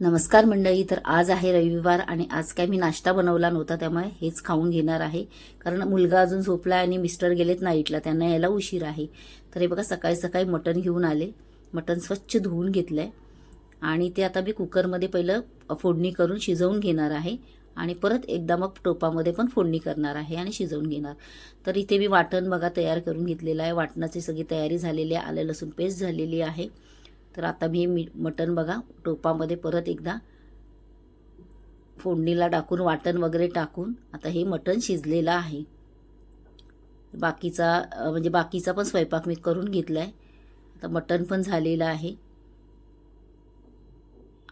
नमस्कार मंडळी तर आज आहे रविवार आणि आज काय मी नाश्ता बनवला नव्हता त्यामुळे हेच खाऊन घेणार आहे. कारण मुलगा अजून झोपला आणि मिस्टर गेलेत नाईटला त्यांना यायला उशीर आहे. तर हे बघा सकाळी सकाळी मटण घेऊन आले. मटण स्वच्छ धुवून घेतलं आहे आणि ते आता मी कुकरमध्ये पहिलं फोडणी करून शिजवून घेणार आहे. आणि परत एकदा मग टोपामध्ये पण फोडणी करणार आहे आणि शिजवून घेणार. तर इथे मी वाटण बघा तयार करून घेतलेलं आहे. वाटणाची सगळी तयारी झालेली आहे. आलं लसूण पेस्ट झालेली आहे. तर आता मी मी मटण बघा टोपामध्ये परत एकदा फोडणीला टाकून वाटण वगैरे टाकून आता हे मटण शिजलेलं आहे. बाकीचा म्हणजे बाकीचा पण स्वयंपाक मी करून घेतला आहे आता मटण पण झालेलं आहे.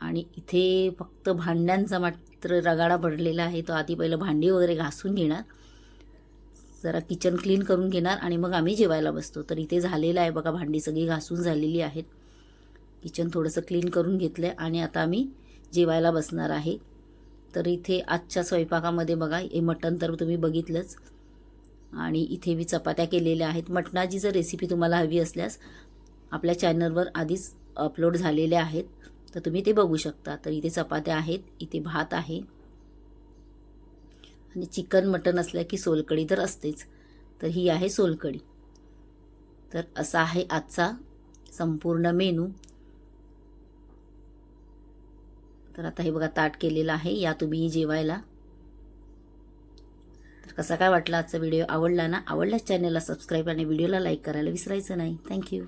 आणि इथे फक्त भांड्यांचा मात्र रगाडा पडलेला आहे. तो आधी पहिलं भांडी वगैरे घासून घेणार. जरा किचन क्लीन करून घेणार आणि मग आम्ही जेवायला बसतो. तर इथे झालेलं आहे बघा भांडी सगळी घासून झालेली आहेत. किचन थोडंसं क्लीन करून घेतलं आहे आणि आता आम्ही जेवायला बसणार आहे. तर इथे आजच्या स्वयंपाकामध्ये बघा हे मटण तर तुम्ही बघितलंच. आणि इथे मी चपात्या केलेल्या आहेत. मटणाची जर रेसिपी तुम्हाला हवी असल्यास आपल्या चॅनलवर आधीच अपलोड झालेल्या आहेत. तर तुम्ही ते बघू शकता. तर इथे चपात्या आहेत इथे भात आहे. आणि चिकन मटण असलं की सोलकढी तर असतेच. तर ही आहे सोलकढी. तर असा आहे आजचा संपूर्ण मेनू. तर आता हे बघा ताट केलेलं आहे. या तुम्ही जेवायला. तर कसा काय वाटला आजचा व्हिडिओ आवडला ना? आवडल्यास चॅनलला सबस्क्राईब आणि व्हिडिओला लाईक करायला विसरायचं नाही. थँक्यू